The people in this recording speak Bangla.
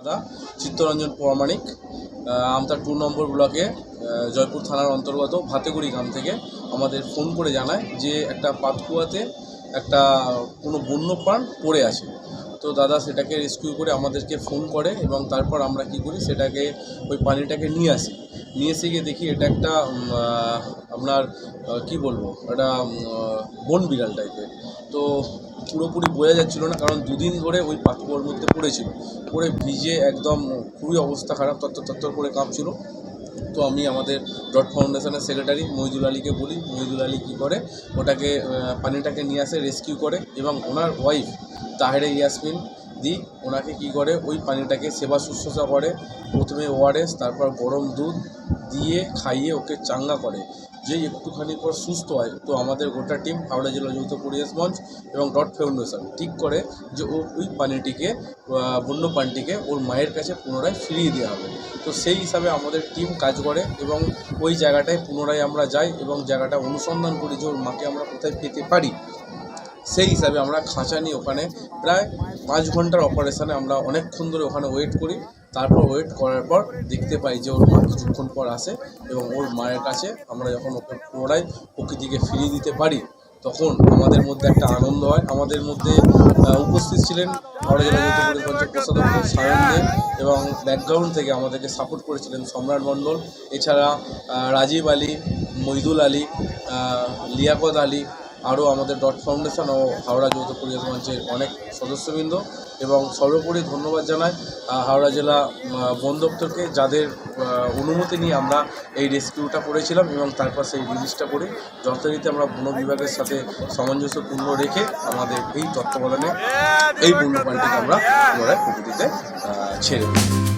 দাদা চিত্তরঞ্জন প্রামাণিক আহ, আমতা টু নম্বর ব্লকে জয়পুর থানার অন্তর্গত ভাতেগুড়ি গ্রাম থেকে আমাদের ফোন করে জানায় যে একটা পাতকুয়াতে একটা কোনো বন্যপ্রাণ পড়ে আছে। তো দাদা সেটাকে রেস্কিউ করে আমাদেরকে ফোন করে এবং তারপর আমরা কি করি, সেটাকে, ওই পানিটাকে নিয়ে আসি। নিয়ে এসে গিয়ে দেখি এটা একটা আপনার কি বলব একটা বন বিড়াল টাইপের তো পুরোপুরি বোঝা যাচ্ছিল না, কারণ দুদিন ধরে ওই পাতকুয়ার মধ্যে পড়েছিল। পড়ে ভিজে একদম খুবই অবস্থা খারাপ তত্তর তত্তর করে কাঁপছিল। তো আমি আমাদের ডট ফাউন্ডেশনের সেক্রেটারি মহিদুল আলীকে বলি মহিদুল আলী কী করে? ওটাকে পানিটাকে নিয়ে আসে, রেস্কিউ করে এবং ওনার ওয়াইফ তাহেরে ইয়াসমিন দি ওনাকে কি করে? ওই পানিটাকে সেবা শুশ্রূষা করে। প্রথমে ওআরএস তারপর গরম দুধ দিয়ে খাইয়ে ওকে চাঙ্গা করে। যেই একটুখানি পর সুস্থ হয়। তো আমাদের গোটা টিম হাওড়া জেলা যৌথ পরিবেশ মঞ্চ এবং ডট ফাউন্ডেশন ঠিক করে যে ও ওই পানিটিকে বন্য পানিটিকে ওর মায়ের কাছে পুনরায় ফিরিয়ে দেওয়া হবে। তো সেই হিসাবে আমাদের টিম কাজ করে এবং ওই জায়গাটায় পুনরায় আমরা যাই এবং জায়গাটা অনুসন্ধান করি যে ওর মাকে আমরা কোথায় পেতে পারি। সেই হিসাবে আমরা খাঁচা নিয়ে ওখানে প্রায় পাঁচ ঘণ্টার অপারেশানে আমরা অনেকক্ষণ ধরে ওখানে ওয়েট করি। তারপর ওয়েট করার পর দেখতে পাই যে ওর মা কিছুক্ষণ পর আসে এবং ওর মায়ের কাছে আমরা যখন ওকে পুনরায় প্রকৃতিকে ফিরিয়ে দিতে পারি, তখন আমাদের মধ্যে একটা আনন্দ হয়। আমাদের মধ্যে উপস্থিত ছিলেন এবং ব্যাকগ্রাউন্ড থেকে আমাদেরকে সাপোর্ট করেছিলেন সম্রাট মণ্ডল। এছাড়া রাজীব আলী মহিদুল আলী লিয়াকত আলী আরও আমাদের ডট ফাউন্ডেশন ও হাওড়া যৌথ পরিবেশ মঞ্চের অনেক সদস্যবৃন্দ। এবং সর্বোপরি ধন্যবাদ জানাই হাওড়া জেলা বন দপ্তরকে যাদের অনুমতি নিয়ে আমরা এই রেস্কিউটা করেছিলাম এবং তারপর সেই রিলিজটা করে যথারীতি আমরা বন বিভাগের সাথে সামঞ্জস্যপূর্ণ রেখে আমাদের এই তত্ত্বাবধানে এই বন্যপ্রাণীটিকে আমরা পুনরায় প্রকৃতিতে ছেড়ে দিই।